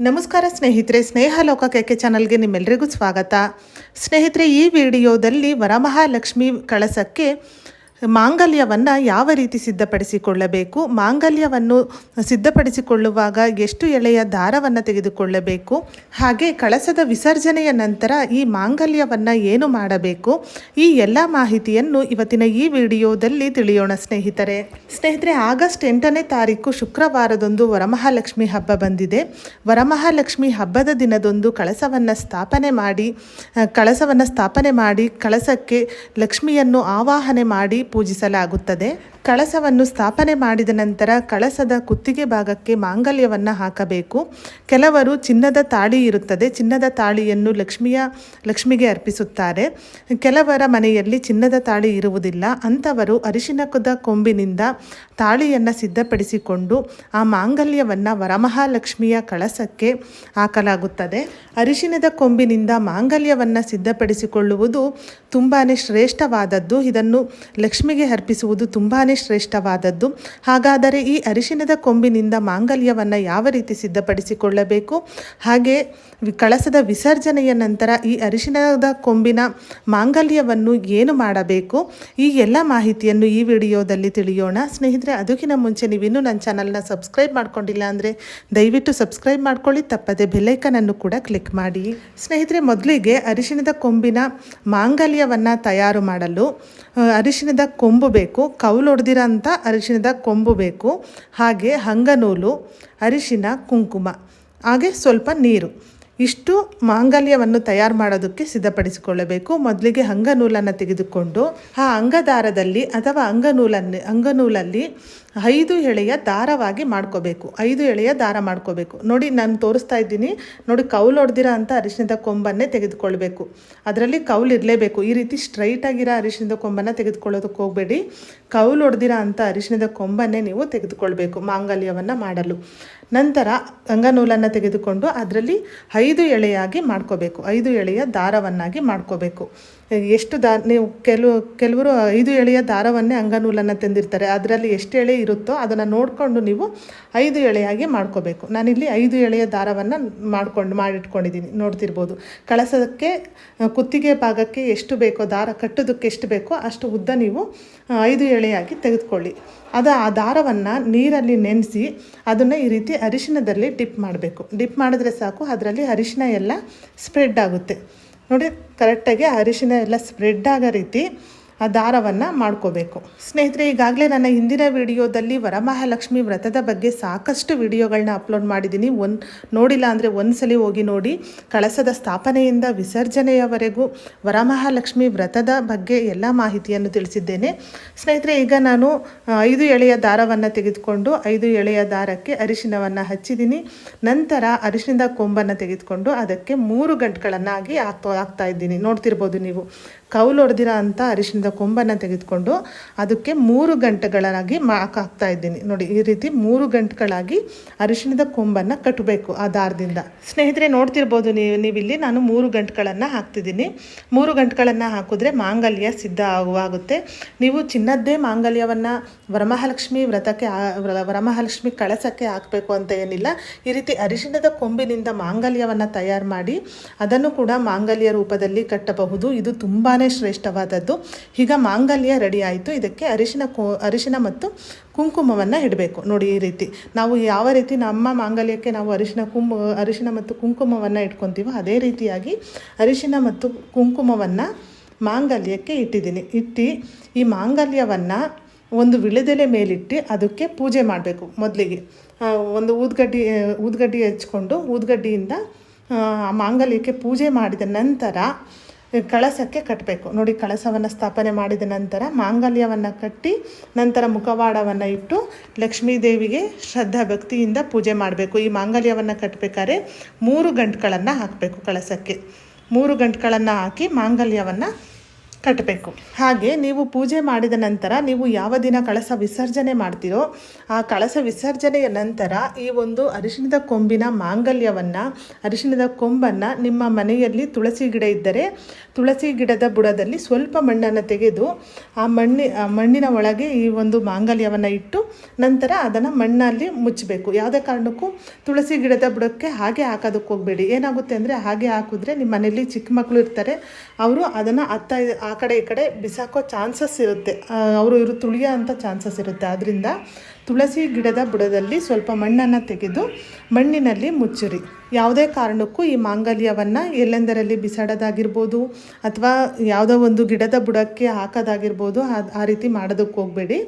ನಮಸ್ಕಾರ ಸ್ನೇಹಿತರೆ ಸ್ನೇಹ ಲೋಕ ಕೆಕೆ ಚಾನಲ್ಗೆ ನಿಮ್ಮೆಲ್ಲರಿಗೂ ಸ್ವಾಗತ. ಸ್ನೇಹಿತರೆ ಈ ವಿಡಿಯೋದಲ್ಲಿ ವರಮಹಾಲಕ್ಷ್ಮಿ ಕಳಸಕ್ಕೆ ಮಾಂಗಲ್ಯವನ್ನು ಯಾವ ರೀತಿ ಸಿದ್ಧಪಡಿಸಿಕೊಳ್ಳಬೇಕು? ಮಾಂಗಲ್ಯವನ್ನು ಸಿದ್ಧಪಡಿಸಿಕೊಳ್ಳುವಾಗ ಎಷ್ಟು ಎಳೆಯ ದಾರವನ್ನು ತೆಗೆದುಕೊಳ್ಳಬೇಕು? ಹಾಗೆ ಕಳಸದ ವಿಸರ್ಜನೆಯ ನಂತರ ಈ ಮಾಂಗಲ್ಯವನ್ನು ಏನು ಮಾಡಬೇಕು? ಈ ಎಲ್ಲ ಮಾಹಿತಿಯನ್ನು ಇವತ್ತಿನ ಈ ವಿಡಿಯೋದಲ್ಲಿ ತಿಳಿಯೋಣ ಸ್ನೇಹಿತರೆ. ಸ್ನೇಹಿತರೆ, ಆಗಸ್ಟ್ ಎಂಟನೇ ತಾರೀಕು ಶುಕ್ರವಾರದೊಂದು ವರಮಹಾಲಕ್ಷ್ಮಿ ಹಬ್ಬ ಬಂದಿದೆ. ವರಮಹಾಲಕ್ಷ್ಮಿ ಹಬ್ಬದ ದಿನದೊಂದು ಕಳಸವನ್ನು ಸ್ಥಾಪನೆ ಮಾಡಿ, ಕಳಸವನ್ನು ಸ್ಥಾಪನೆ ಮಾಡಿ, ಕಳಸಕ್ಕೆ ಲಕ್ಷ್ಮಿಯನ್ನು ಆವಾಹನೆ ಮಾಡಿ ಪೂಜಿಸಲಾಗುತ್ತದೆ. ಕಳಸವನ್ನು ಸ್ಥಾಪನೆ ಮಾಡಿದ ನಂತರ ಕಳಸದ ಕುತ್ತಿಗೆ ಭಾಗಕ್ಕೆ ಮಾಂಗಲ್ಯವನ್ನು ಹಾಕಬೇಕು. ಕೆಲವರು ಚಿನ್ನದ ತಾಳಿ ಇರುತ್ತದೆ. ಚಿನ್ನದ ತಾಳಿಯನ್ನು ಲಕ್ಷ್ಮಿಯ, ಲಕ್ಷ್ಮಿಗೆ ಅರ್ಪಿಸುತ್ತಾರೆ. ಕೆಲವರ ಮನೆಯಲ್ಲಿ ಚಿನ್ನದ ತಾಳಿ ಇರುವುದಿಲ್ಲ. ಅಂಥವರು ಅರಿಶಿನಕದ ಕೊಂಬಿನಿಂದ ತಾಳಿಯನ್ನು ಸಿದ್ಧಪಡಿಸಿಕೊಂಡು ಆ ಮಾಂಗಲ್ಯವನ್ನು ವರಮಹಾಲಕ್ಷ್ಮಿಯ ಕಳಸಕ್ಕೆ ಹಾಕಲಾಗುತ್ತದೆ. ಅರಿಶಿನದ ಕೊಂಬಿನಿಂದ ಮಾಂಗಲ್ಯವನ್ನು ಸಿದ್ಧಪಡಿಸಿಕೊಳ್ಳುವುದು ತುಂಬಾ ಶ್ರೇಷ್ಠವಾದದ್ದು. ಇದನ್ನು ಲಕ್ಷ್ಮಿಗೆ ಅರ್ಪಿಸುವುದು ತುಂಬಾ ಶ್ರೇಷ್ಠವಾದದ್ದು. ಹಾಗಾದರೆ ಈ ಅರಿಶಿನದ ಕೊಂಬಿನಿಂದ ಮಾಂಗಲ್ಯವನ್ನು ಯಾವ ರೀತಿ ಸಿದ್ಧಪಡಿಸಿಕೊಳ್ಳಬೇಕು? ಹಾಗೆ ಕಳಸದ ವಿಸರ್ಜನೆಯ ನಂತರ ಈ ಅರಿಶಿನದ ಕೊಂಬಿನ ಮಾಂಗಲ್ಯವನ್ನು ಏನು ಮಾಡಬೇಕು? ಈ ಎಲ್ಲ ಮಾಹಿತಿಯನ್ನು ಈ ವಿಡಿಯೋದಲ್ಲಿ ತಿಳಿಯೋಣ. ಸ್ನೇಹಿತರೆ ಅದಕ್ಕಿಂತ ಮುಂಚೆ ನೀವಿನ್ನೂ ನನ್ನ ಚಾನಲ್ನ ಸಬ್ಸ್ಕ್ರೈಬ್ ಮಾಡ್ಕೊಂಡಿಲ್ಲ ಅಂದರೆ ದಯವಿಟ್ಟು ಸಬ್ಸ್ಕ್ರೈಬ್ ಮಾಡ್ಕೊಳ್ಳಿ. ತಪ್ಪದೆ ಬೆಲ್ಲೈಕನನ್ನು ಕೂಡ ಕ್ಲಿಕ್ ಮಾಡಿ. ಸ್ನೇಹಿತರೆ, ಮೊದಲಿಗೆ ಅರಿಶಿಣದ ಕೊಂಬಿನ ಮಾಂಗಲ್ಯವನ್ನು ತಯಾರು ಮಾಡಲು ಅರಿಶಿಣದ ಕೊಂಬು ಬೇಕು. ಕೌಲು ಅಂಥ ಅರಿಶಿಣದ ಕೊಂಬು ಬೇಕು. ಹಾಗೆ ಹಂಗನೂಲು ಅರಿಶಿನ ಕುಂಕುಮ. ಹಾಗೆ ಸ್ವಲ್ಪ ನೀರು. ಇಷ್ಟು ಮಾಂಗಲ್ಯವನ್ನು ತಯಾರು ಮಾಡೋದಕ್ಕೆ ಸಿದ್ಧಪಡಿಸಿಕೊಳ್ಳಬೇಕು. ಮೊದಲಿಗೆ ಅಂಗನೂಲನ್ನು ತೆಗೆದುಕೊಂಡು ಆ ಅಂಗದಾರದಲ್ಲಿ ಅಥವಾ ಅಂಗನೂಲನ್ನು, ಅಂಗನೂಲಲ್ಲಿ ಐದು ಎಳೆಯ ದಾರವಾಗಿ ಮಾಡ್ಕೋಬೇಕು. ಐದು ಎಳೆಯ ದಾರ ಮಾಡ್ಕೋಬೇಕು. ನೋಡಿ, ನಾನು ತೋರಿಸ್ತಾ ಇದ್ದೀನಿ. ನೋಡಿ, ಕೌಲು ಹೊಡೆದಿರೋ ಅಂಥ ಅರಿಶಿಣದ ಕೊಂಬನ್ನೇ ತೆಗೆದುಕೊಳ್ಬೇಕು. ಅದರಲ್ಲಿ ಕೌಲ್ ಇರಲೇಬೇಕು. ಈ ರೀತಿ ಸ್ಟ್ರೈಟ್ ಆಗಿರೋ ಅರಿಶಿಣದ ಕೊಂಬನ್ನು ತೆಗೆದುಕೊಳ್ಳೋದಕ್ಕೆ ಹೋಗಬೇಡಿ. ಕೌಲು ಹೊಡೆದಿರೋ ಅಂಥ ಅರಿಶಿಣದ ಕೊಂಬನ್ನೇ ನೀವು ತೆಗೆದುಕೊಳ್ಬೇಕು ಮಾಂಗಲ್ಯವನ್ನು ಮಾಡಲು. ನಂತರ ಗಂಗನೂಲನ್ನು ತೆಗೆದುಕೊಂಡು ಅದರಲ್ಲಿ ಐದು ಎಳೆಯಾಗಿ ಮಾಡ್ಕೋಬೇಕು. ಐದು ಎಳೆಯ ದಾರವನ್ನಾಗಿ ಮಾಡ್ಕೋಬೇಕು. ಎಷ್ಟು ದಾ ನೀವು ಕೆಲವು, ಕೆಲವರು ಐದು ಎಳೆಯ ದಾರವನ್ನೇ ಅಂಗನೂಲನ್ನು ತಂದಿರ್ತಾರೆ. ಅದರಲ್ಲಿ ಎಷ್ಟು ಎಳೆ ಇರುತ್ತೋ ಅದನ್ನು ನೋಡಿಕೊಂಡು ನೀವು ಐದು ಎಳೆಯಾಗಿ ಮಾಡ್ಕೋಬೇಕು. ನಾನಿಲ್ಲಿ ಐದು ಎಳೆಯ ದಾರವನ್ನು ಮಾಡ್ಕೊಂಡು ಮಾಡಿಟ್ಕೊಂಡಿದ್ದೀನಿ ನೋಡ್ತಿರ್ಬೋದು. ಕಳಸಕ್ಕೆ, ಕುತ್ತಿಗೆ ಭಾಗಕ್ಕೆ ಎಷ್ಟು ಬೇಕೋ, ದಾರ ಕಟ್ಟೋದಕ್ಕೆ ಎಷ್ಟು ಬೇಕೋ ಅಷ್ಟು ಉದ್ದ ನೀವು ಐದು ಎಳೆಯಾಗಿ ತೆಗೆದುಕೊಳ್ಳಿ. ಅದು, ಆ ದಾರವನ್ನು ನೀರಲ್ಲಿ ನೆನೆಸಿ ಅದನ್ನು ಈ ರೀತಿ ಅರಿಶಿನದಲ್ಲಿ ಡಿಪ್ ಮಾಡಬೇಕು. ಡಿಪ್ ಮಾಡಿದ್ರೆ ಸಾಕು, ಅದರಲ್ಲಿ ಅರಿಶಿನ ಎಲ್ಲ ಸ್ಪ್ರೆಡ್ ಆಗುತ್ತೆ. ನೋಡಿ ಕರೆಕ್ಟಾಗಿ ಅರಿಶಿನ ಎಲ್ಲ ಸ್ಪ್ರೆಡ್ ಆಗೋ ರೀತಿ ಆ ದಾರವನ್ನು ಮಾಡ್ಕೋಬೇಕು. ಸ್ನೇಹಿತರೆ, ಈಗಾಗಲೇ ನನ್ನ ಹಿಂದಿನ ವಿಡಿಯೋದಲ್ಲಿ ವರಮಹಾಲಕ್ಷ್ಮಿ ವ್ರತದ ಬಗ್ಗೆ ಸಾಕಷ್ಟು ವಿಡಿಯೋಗಳನ್ನ ಅಪ್ಲೋಡ್ ಮಾಡಿದ್ದೀನಿ. ಒಂದು ನೋಡಿಲ್ಲ ಅಂದರೆ ಒಂದ್ಸಲಿ ಹೋಗಿ ನೋಡಿ. ಕಳಸದ ಸ್ಥಾಪನೆಯಿಂದ ವಿಸರ್ಜನೆಯವರೆಗೂ ವರಮಹಾಲಕ್ಷ್ಮಿ ವ್ರತದ ಬಗ್ಗೆ ಎಲ್ಲ ಮಾಹಿತಿಯನ್ನು ತಿಳಿಸಿದ್ದೇನೆ. ಸ್ನೇಹಿತರೆ, ಈಗ ನಾನು ಐದು ಎಳೆಯ ದಾರವನ್ನು ತೆಗೆದುಕೊಂಡು, ಐದು ಎಳೆಯ ದಾರಕ್ಕೆ ಅರಿಶಿನವನ್ನು ಹಚ್ಚಿದ್ದೀನಿ. ನಂತರ ಅರಿಶಿನದ ಕೊಂಬನ್ನು ತೆಗೆದುಕೊಂಡು ಅದಕ್ಕೆ ಮೂರು ಗಂಟುಗಳನ್ನಾಗಿ ಹಾಕ್ತಾ ಹಾಕ್ತಾ ಇದ್ದೀನಿ. ನೋಡ್ತಿರ್ಬೋದು ನೀವು. ಕೌಲು ಹೊಡೆದಿರೋ ಅಂಥ ಅರಿಶಿಣದ ಕೊಂಬನ್ನು ತೆಗೆದುಕೊಂಡು ಅದಕ್ಕೆ ಮೂರು ಗಂಟೆಗಳಾಗಿ ಮಾಕ್ ಹಾಕ್ತಾ ಇದ್ದೀನಿ. ನೋಡಿ, ಈ ರೀತಿ ಮೂರು ಗಂಟೆಗಳಾಗಿ ಅರಿಶಿಣದ ಕೊಂಬನ್ನು ಕಟ್ಟಬೇಕು ಆ ದಾರದಿಂದ. ಸ್ನೇಹಿತರೆ, ನೋಡ್ತಿರ್ಬೋದು ನೀವು, ನೀವಿಲ್ಲಿ ನಾನು ಮೂರು ಗಂಟೆಗಳನ್ನು ಹಾಕ್ತಿದ್ದೀನಿ. ಮೂರು ಗಂಟೆಗಳನ್ನು ಹಾಕಿದ್ರೆ ಮಾಂಗಲ್ಯ ಸಿದ್ಧ ಆಗುವಾಗುತ್ತೆ. ನೀವು ಚಿನ್ನದ್ದೇ ಮಾಂಗಲ್ಯವನ್ನು ವರಮಹಾಲಕ್ಷ್ಮಿ ವ್ರತಕ್ಕೆ ವರಮಹಾಲಕ್ಷ್ಮಿ ಕಳಸಕ್ಕೆ ಹಾಕಬೇಕು ಅಂತ ಏನಿಲ್ಲ. ಈ ರೀತಿ ಅರಿಶಿಣದ ಕೊಂಬಿನಿಂದ ಮಾಂಗಲ್ಯವನ್ನು ತಯಾರು ಮಾಡಿ ಅದನ್ನು ಕೂಡ ಮಾಂಗಲ್ಯ ರೂಪದಲ್ಲಿ ಕಟ್ಟಬಹುದು. ಇದು ತುಂಬಾ ಶ್ರೇಷ್ಠವಾದದ್ದು. ಈಗ ಮಾಂಗಲ್ಯ ರೆಡಿ ಆಯಿತು. ಇದಕ್ಕೆ ಅರಿಶಿನ ಕೋ, ಅರಿಶಿನ ಮತ್ತು ಕುಂಕುಮವನ್ನು ಇಡಬೇಕು. ನೋಡಿ ಈ ರೀತಿ. ನಾವು ಯಾವ ರೀತಿ ನಮ್ಮ ಮಾಂಗಲ್ಯಕ್ಕೆ ನಾವು ಅರಿಶಿನ ಕುಂಬ, ಅರಿಶಿನ ಮತ್ತು ಕುಂಕುಮವನ್ನು ಇಟ್ಕೊತೀವೋ ಅದೇ ರೀತಿಯಾಗಿ ಅರಿಶಿನ ಮತ್ತು ಕುಂಕುಮವನ್ನು ಮಾಂಗಲ್ಯಕ್ಕೆ ಇಟ್ಟಿದ್ದೀನಿ. ಇಟ್ಟು ಈ ಮಾಂಗಲ್ಯವನ್ನು ಒಂದು ವಿಳೆದೆಲೆ ಮೇಲಿಟ್ಟು ಅದಕ್ಕೆ ಪೂಜೆ ಮಾಡಬೇಕು ಮೊದಲಿಗೆ. ಒಂದು ಊದ್ಗಡ್ಡಿ ಊದ್ಗಡ್ಡಿ ಹಚ್ಕೊಂಡು ಊದ್ಗಡ್ಡಿಯಿಂದ, ಆ, ಮಾಂಗಲ್ಯಕ್ಕೆ ಪೂಜೆ ಮಾಡಿದ ನಂತರ ಕಳಸಕ್ಕೆ ಕಟ್ಟಬೇಕು. ನೋಡಿ, ಕಳಸವನ್ನು ಸ್ಥಾಪನೆ ಮಾಡಿದ ನಂತರ ಮಾಂಗಲ್ಯವನ್ನು ಕಟ್ಟಿ ನಂತರ ಮುಖವಾಡವನ್ನು ಇಟ್ಟು ಲಕ್ಷ್ಮೀ ದೇವಿಗೆ ಶ್ರದ್ಧಾ ಭಕ್ತಿಯಿಂದ ಪೂಜೆ ಮಾಡಬೇಕು. ಈ ಮಾಂಗಲ್ಯವನ್ನು ಕಟ್ಟಬೇಕಾದ್ರೆ ಮೂರು ಗಂಟುಗಳನ್ನು ಹಾಕಬೇಕು ಕಳಸಕ್ಕೆ. ಮೂರು ಗಂಟುಗಳನ್ನು ಹಾಕಿ ಮಾಂಗಲ್ಯವನ್ನು ಕಟ್ಟಬೇಕು. ಹಾಗೆ ನೀವು ಪೂಜೆ ಮಾಡಿದ ನಂತರ ನೀವು ಯಾವ ದಿನ ಕಳಸ ವಿಸರ್ಜನೆ ಮಾಡ್ತೀರೋ ಆ ಕಳಸ ವಿಸರ್ಜನೆಯ ನಂತರ ಈ ಒಂದು ಅರಿಶಿಣದ ಕೊಂಬಿನ ಮಾಂಗಲ್ಯವನ್ನು, ಅರಿಶಿಣದ ಕೊಂಬನ್ನು ನಿಮ್ಮ ಮನೆಯಲ್ಲಿ ತುಳಸಿ ಗಿಡ ಇದ್ದರೆ ತುಳಸಿ ಗಿಡದ ಬುಡದಲ್ಲಿ ಸ್ವಲ್ಪ ಮಣ್ಣನ್ನು ತೆಗೆದು ಆ ಮಣ್ಣಿ ಮಣ್ಣಿನ ಒಳಗೆ ಈ ಒಂದು ಮಾಂಗಲ್ಯವನ್ನು ಇಟ್ಟು ನಂತರ ಅದನ್ನು ಮಣ್ಣಲ್ಲಿ ಮುಚ್ಚಬೇಕು. ಯಾವುದೇ ಕಾರಣಕ್ಕೂ ತುಳಸಿ ಗಿಡದ ಬುಡಕ್ಕೆ ಹಾಗೆ ಹಾಕೋದಕ್ಕೆ ಹೋಗಬೇಡಿ. ಏನಾಗುತ್ತೆ ಅಂದರೆ ಹಾಗೆ ಹಾಕಿದ್ರೆ ನಿಮ್ಮ ಮನೆಯಲ್ಲಿ ಚಿಕ್ಕ ಮಕ್ಕಳು ಇರ್ತಾರೆ. ಅವರು ಅದನ್ನು ಅತ್ತ ಆ ಕಡೆ ಈ ಕಡೆ ಬಿಸಾಕೋ ಚಾನ್ಸಸ್ ಇರುತ್ತೆ. ಅವರು ಇವರು ತುಳಿಯೋ ಅಂಥ ಚಾನ್ಸಸ್ ಇರುತ್ತೆ. ಆದ್ದರಿಂದ ತುಳಸಿ ಗಿಡದ ಬುಡದಲ್ಲಿ ಸ್ವಲ್ಪ ಮಣ್ಣನ್ನು ತೆಗೆದು ಮಣ್ಣಿನಲ್ಲಿ ಮುಚ್ಚಿರಿ. ಯಾವುದೇ ಕಾರಣಕ್ಕೂ ಈ ಮಾಂಗಲ್ಯವನ್ನು ಎಲ್ಲೆಂದರಲ್ಲಿ ಬಿಸಾಡೋದಾಗಿರ್ಬೋದು ಅಥವಾ ಯಾವುದೋ ಒಂದು ಗಿಡದ ಬುಡಕ್ಕೆ ಹಾಕೋದಾಗಿರ್ಬೋದು ಆ ರೀತಿ ಮಾಡೋದಕ್ಕೆ ಹೋಗಬೇಡಿ.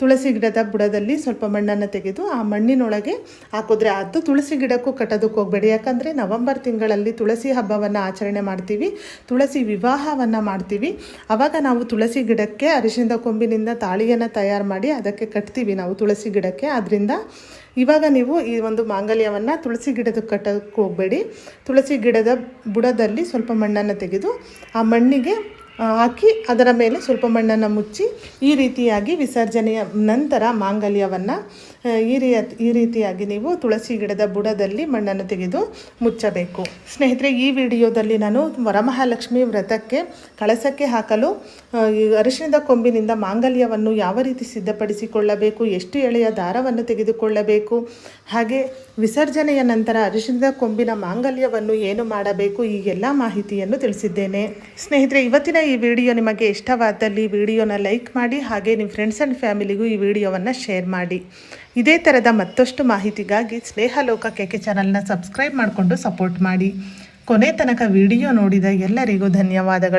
ತುಳಸಿ ಗಿಡದ ಬುಡದಲ್ಲಿ ಸ್ವಲ್ಪ ಮಣ್ಣನ್ನು ತೆಗೆದು ಆ ಮಣ್ಣಿನೊಳಗೆ ಹಾಕಿದ್ರೆ ಅದು ತುಳಸಿ ಗಿಡಕ್ಕೂ ಕಟ್ಟೋದಕ್ಕೆ ಹೋಗಬೇಡಿ. ಯಾಕಂದರೆ ನವಂಬರ್ ತಿಂಗಳಲ್ಲಿ ತುಳಸಿ ಹಬ್ಬವನ್ನು ಆಚರಣೆ ಮಾಡ್ತೀವಿ, ತುಳಸಿ ವಿವಾಹವನ್ನು ಮಾಡ್ತೀವಿ. ಆವಾಗ ನಾವು ತುಳಸಿ ಗಿಡಕ್ಕೆ ಅರಿಶಿನದ ಕೊಂಬಿನಿಂದ ತಾಳಿಯನ್ನು ತಯಾರು ಮಾಡಿ ಅದಕ್ಕೆ ಕಟ್ತೀವಿ ನಾವು ತುಳಸಿ ಗಿಡಕ್ಕೆ. ಅದರಿಂದ ಇವಾಗ ನೀವು ಈ ಒಂದು ಮಾಂಗಲ್ಯವನ್ನು ತುಳಸಿ ಗಿಡದ ಕಟ್ಟೋಕ್ಕೆ ಹೋಗಬೇಡಿ. ತುಳಸಿ ಗಿಡದ ಬುಡದಲ್ಲಿ ಸ್ವಲ್ಪ ಮಣ್ಣನ್ನು ತೆಗೆದು ಆ ಮಣ್ಣಿಗೆ ಹಾಕಿ ಅದರ ಮೇಲೆ ಸ್ವಲ್ಪ ಮಣ್ಣನ್ನು ಮುಚ್ಚಿ ಈ ರೀತಿಯಾಗಿ ವಿಸರ್ಜನೆಯ ನಂತರ ಮಾಂಗಲ್ಯವನ್ನು ಈ ರೀ ಈ ರೀತಿಯಾಗಿ ನೀವು ತುಳಸಿ ಗಿಡದ ಬುಡದಲ್ಲಿ ಮಣ್ಣನ್ನು ತೆಗೆದು ಮುಚ್ಚಬೇಕು. ಸ್ನೇಹಿತರೆ, ಈ ವಿಡಿಯೋದಲ್ಲಿ ನಾನು ವರಮಹಾಲಕ್ಷ್ಮಿ ವ್ರತಕ್ಕೆ ಕಳಸಕ್ಕೆ ಹಾಕಲು ಅರಿಶಿಣದ ಕೊಂಬಿನಿಂದ ಮಾಂಗಲ್ಯವನ್ನು ಯಾವ ರೀತಿ ಸಿದ್ಧಪಡಿಸಿಕೊಳ್ಳಬೇಕು, ಎಷ್ಟು ಎಳೆಯ ದಾರವನ್ನು ತೆಗೆದುಕೊಳ್ಳಬೇಕು, ಹಾಗೆ ವಿಸರ್ಜನೆಯ ನಂತರ ಅರಿಶಿಣದ ಕೊಂಬಿನ ಮಾಂಗಲ್ಯವನ್ನು ಏನು ಮಾಡಬೇಕು, ಈ ಎಲ್ಲ ಮಾಹಿತಿಯನ್ನು ತಿಳಿಸಿದ್ದೇನೆ. ಸ್ನೇಹಿತರೆ, ಇವತ್ತಿನ ಈ ವಿಡಿಯೋ ನಿಮಗೆ ಇಷ್ಟವಾದಲ್ಲಿ ವಿಡಿಯೋನ ಲೈಕ್ ಮಾಡಿ ಹಾಗೆ ನಿಮ್ಮ ಫ್ರೆಂಡ್ಸ್ ಆ್ಯಂಡ್ ಫ್ಯಾಮಿಲಿಗೂ ಈ ವಿಡಿಯೋವನ್ನು ಶೇರ್ ಮಾಡಿ. ಇದೇ ಥರದ ಮತ್ತಷ್ಟು ಮಾಹಿತಿಗಾಗಿ ಸ್ನೇಹಲೋಕ ಕೆಕೆ ಚಾನಲ್ನ ಸಬ್ಸ್ಕ್ರೈಬ್ ಮಾಡಿಕೊಂಡು ಸಪೋರ್ಟ್ ಮಾಡಿ. ಕೊನೆ ತನಕ ವಿಡಿಯೋ ನೋಡಿದ ಎಲ್ಲರಿಗೂ ಧನ್ಯವಾದಗಳು.